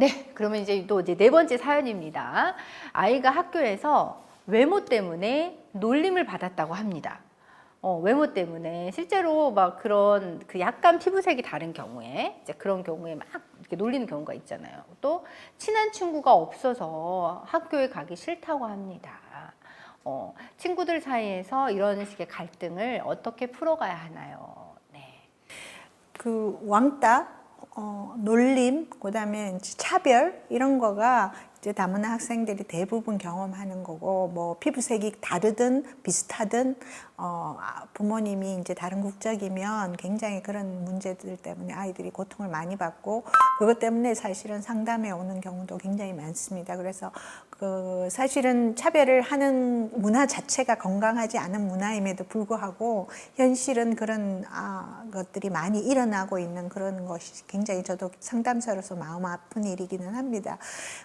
네, 그러면 이제 또 이제 네 번째 사연입니다. 아이가 학교에서 외모 때문에 놀림을 받았다고 합니다. 어, 외모 때문에 실제로 막 그런 그 약간 피부색이 다른 경우에 이제 그런 경우에 막 이렇게 놀리는 경우가 있잖아요. 또 친한 친구가 없어서 학교에 가기 싫다고 합니다. 어, 친구들 사이에서 이런 식의 갈등을 어떻게 풀어가야 하나요? 네. 그 왕따, 어, 놀림, 그다음에 차별 이런 거가 이제 다문화 학생들이 대부분 경험하는 거고 뭐 피부색이 다르든 비슷하든 어, 아, 부모님이 이제 다른 국적이면 굉장히 그런 문제들 때문에 아이들이 고통을 많이 받고 그것 때문에 사실은 상담에 오는 경우도 굉장히 많습니다. 그래서 그 사실은 차별을 하는 문화 자체가 건강하지 않은 문화임에도 불구하고 현실은 그런 아, 것들이 많이 일어나고 있는 그런 것이 굉장히 저도 상담사로서 마음 아픈 일이기는 합니다.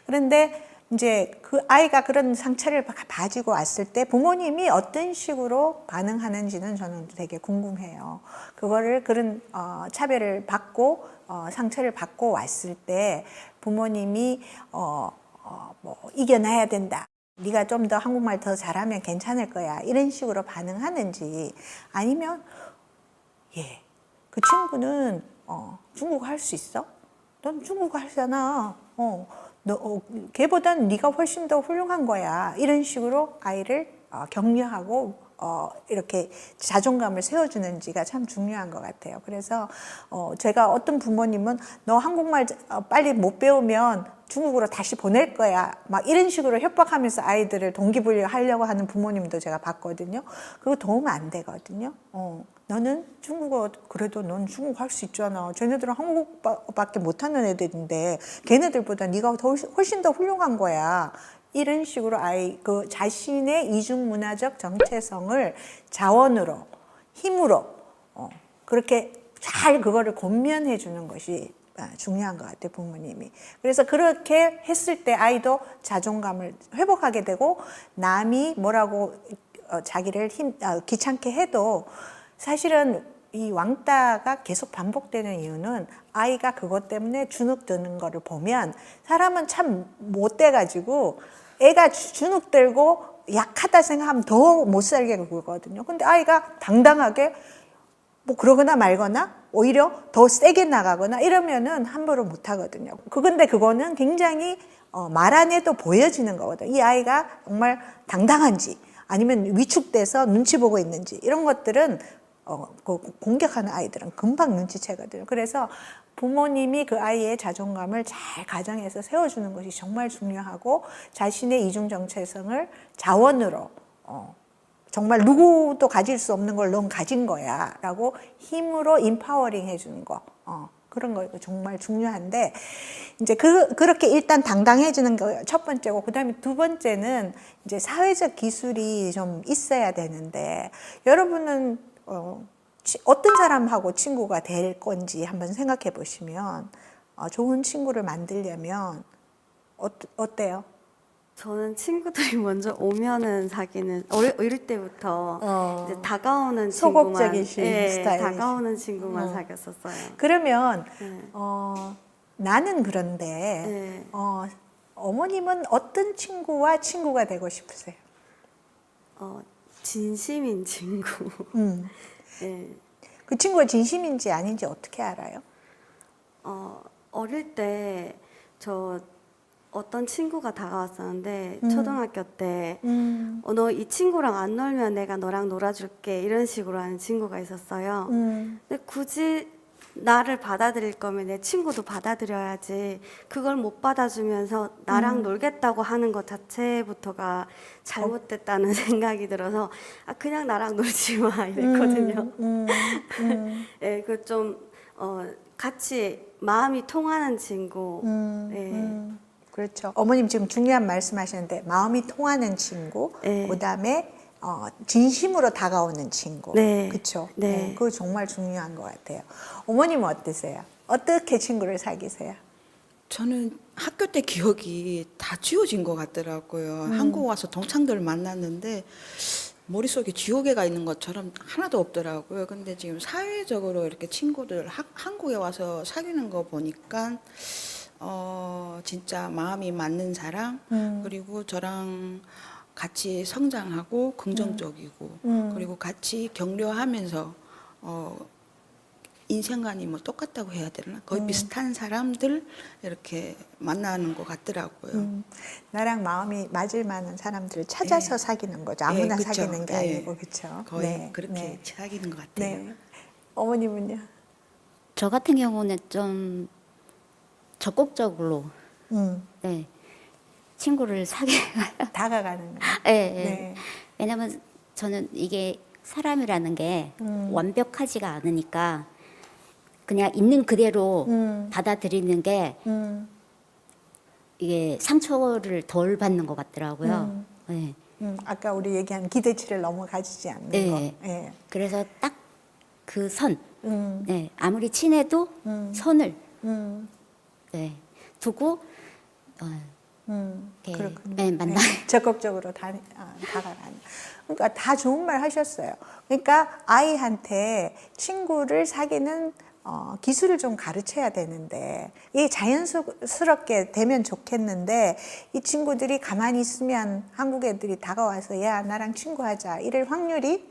그런데 이제 그 아이가 그런 상처를 가지고 왔을 때 부모님이 어떤 식으로 반응하는지는 저는 되게 궁금해요. 그거를 그런 어, 차별을 받고 어, 상처를 받고 왔을 때 부모님이 어, 어, 뭐 이겨내야 된다. 네가 좀 더 한국말 더 잘하면 괜찮을 거야. 이런 식으로 반응하는지 아니면 예, 그 친구는 어, 중국어 할 수 있어? 넌 중국어 하잖아. 어, 너 어, 걔보단 네가 훨씬 더 훌륭한 거야. 이런 식으로 아이를 어, 격려하고 어, 이렇게 자존감을 세워주는지가 참 중요한 것 같아요. 그래서 어, 제가 어떤 부모님은 너 한국말 어, 빨리 못 배우면 중국으로 다시 보낼 거야. 막 이런 식으로 협박하면서 아이들을 동기부여 하려고 하는 부모님도 제가 봤거든요. 그거 도움 안 되거든요. 어, 너는 중국어 그래도 넌 중국어 할 수 있잖아. 쟤네들은 한국어밖에 못하는 애들인데 걔네들보다 네가 더 훨씬- 더 훌륭한 거야. 이런 식으로 아이 그 자신의 이중 문화적 정체성을 자원으로 힘으로 어, 그렇게 잘 그거를 권면해 주는 것이 아, 중요한 것 같아요 부모님이 그래서 그렇게 했을 때 아이도 자존감을 회복하게 되고 남이 뭐라고 어, 자기를 힘 아, 귀찮게 해도 사실은 이 왕따가 계속 반복되는 이유는 아이가 그것 때문에 주눅 드는 거를 보면 사람은 참 못돼 가지고 애가 주- 주눅 들고 약하다 생각하면 더 못 살게 굴거든요. 근데 아이가 당당하게 뭐 그러거나 말거나 오히려 더 세게 나가거나 이러면은 함부로 못 하거든요. 그건데 그거는 굉장히 어, 말안 해도 보여지는 거거든요. 이 아이가 정말 당당한지 아니면 위축돼서 눈치 보고 있는지 이런 것들은 어, 그 공격하는 아이들은 금방 눈치채거든요. 그래서 부모님이 그 아이의 자존감을 잘 가정에서 세워주는 것이 정말 중요하고 자신의 이중 정체성을 자원으로 어, 정말 누구도 가질 수 없는 걸 넌 가진 거야 라고 힘으로 인파워링 해주는 거 어, 그런 거 정말 중요한데 이제 그, 그렇게 일단 당당해지는 거 첫 번째고 그 다음에 두 번째는 이제 사회적 기술이 좀 있어야 되는데 여러분은 어, 치- 어떤 사람하고 친구가 될 건지 한번 생각해 보시면 어, 좋은 친구를 만들려면 어, 어때요? 저는 친구들이 먼저 오면은 사귀는 어릴, 어릴 때부터 어. 이제 다가오는 친구만 소극적이신 예, 스타일이시- 다가오는 친구만 어. 사귀었었어요. 그러면 네. 어, 나는 그런데 네. 어, 어머님은 어떤 친구와 친구가 되고 싶으세요? 어, 진심인 친구. 음. 예. 그 친구가 진심인지 아닌지 어떻게 알아요? 어, 어릴 때 저 어떤 친구가 다가왔었는데 음. 초등학교 때 음. 어, 너 이 친구랑 안 놀면 내가 너랑 놀아줄게 이런 식으로 하는 친구가 있었어요. 음. 근데 굳이 나를 받아들일 거면 내 친구도 받아들여야지 그걸 못 받아주면서 나랑 음. 놀겠다고 하는 것 자체부터가 잘못됐다는 생각이 들어서 아 그냥 나랑 놀지 마 이랬거든요. 음. 음. 예, 그좀 어, 같이 마음이 통하는 친구. 음. 네. 음. 그렇죠. 어머님 지금 중요한 말씀하셨는데 마음이 통하는 친구, 네. 그다음에 어, 진심으로 다가오는 친구. 네. 그렇죠. 네. 그거 정말 중요한 것 같아요. 어머님은 어떠세요? 어떻게 친구를 사귀세요? 저는 학교 때 기억이 다 지워진 것 같더라고요. 한국 와서 동창들 만났는데 머릿속에 지우개가 있는 것처럼 하나도 없더라고요. 근데 지금 사회적으로 이렇게 친구들 학- 한국에 와서 사귀는 거 보니까 어, 진짜 마음이 맞는 사람 음. 그리고 저랑 같이 성장하고 긍정적이고 음. 그리고 같이 격려하면서 어, 인생관이 뭐 똑같다고 해야 되나 거의 음. 비슷한 사람들 이렇게 만나는 것 같더라고요. 음, 나랑 마음이 맞을 만한 사람들을 찾아서 예. 사귀는 거죠. 아무나 예, 그쵸. 사귀는 게 예. 아니고 그렇죠. 거의 그렇게 사귀는 것 같아요. 네. 어머님은요? 저 같은 경우는 좀 적극적으로 음, 네, 친구를 사귀. 다가가는 거. 예, 예. 네. 왜냐면 저는 이게 사람이라는 게 음. 완벽하지가 않으니까 그냥 있는 그대로 음. 받아들이는 게 음, 이게 상처를 덜 받는 것 같더라고요. 네. 음, 아까 우리 얘기한 기대치를 너무 가지지 않는 네. 거. 예. 그래서 딱 그 선, 음, 네, 아무리 친해도 음. 선을 음, 네, 두고 어, 음, 이렇게, 그렇군요. 네, 만나. 적극적으로 다, 아, 다가가는. 그러니까 다 좋은 말 하셨어요. 그러니까 아이한테 친구를 사귀는 어, 기술을 좀 가르쳐야 되는데 이게 자연스럽게 되면 좋겠는데 이 친구들이 가만히 있으면 한국 애들이 다가와서 야 나랑 친구하자 이럴 확률이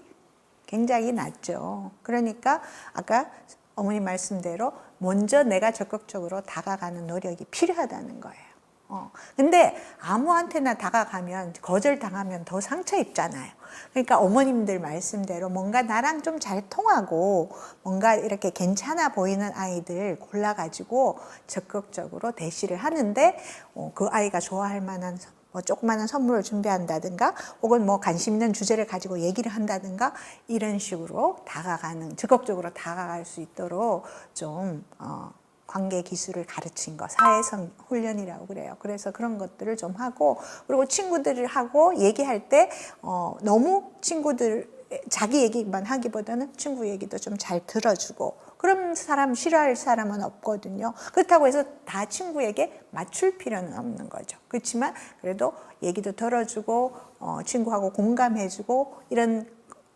굉장히 낮죠. 그러니까 아까 어머니 말씀대로 먼저 내가 적극적으로 다가가는 노력이 필요하다는 거예요. 어. 근데 아무한테나 다가가면 거절당하면 더 상처 입잖아요. 그러니까 어머님들 말씀대로 뭔가 나랑 좀 잘 통하고 뭔가 이렇게 괜찮아 보이는 아이들 골라가지고 적극적으로 대시를 하는데 어, 그 아이가 좋아할 만한 뭐 조그마한 선물을 준비한다든가 혹은 뭐 관심 있는 주제를 가지고 얘기를 한다든가 이런 식으로 다가가는 적극적으로 다가갈 수 있도록 좀 어, 관계 기술을 가르친 거 사회성 훈련이라고 그래요. 그래서 그런 것들을 좀 하고 그리고 친구들을 하고 얘기할 때 어, 너무 친구들 자기 얘기만 하기보다는 친구 얘기도 좀 잘 들어주고 그런 사람 싫어할 사람은 없거든요. 그렇다고 해서 다 친구에게 맞출 필요는 없는 거죠. 그렇지만 그래도 얘기도 들어주고 어, 친구하고 공감해주고 이런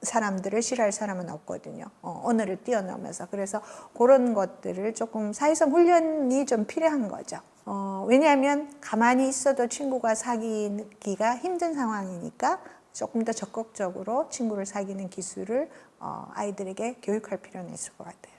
사람들을 싫어할 사람은 없거든요. 어, 언어를 뛰어넘어서 그래서 그런 것들을 조금 사회성 훈련이 좀 필요한 거죠. 어, 왜냐하면 가만히 있어도 친구가 사귀기가 힘든 상황이니까 조금 더 적극적으로 친구를 사귀는 기술을 어, 아이들에게 교육할 필요는 있을 것 같아요.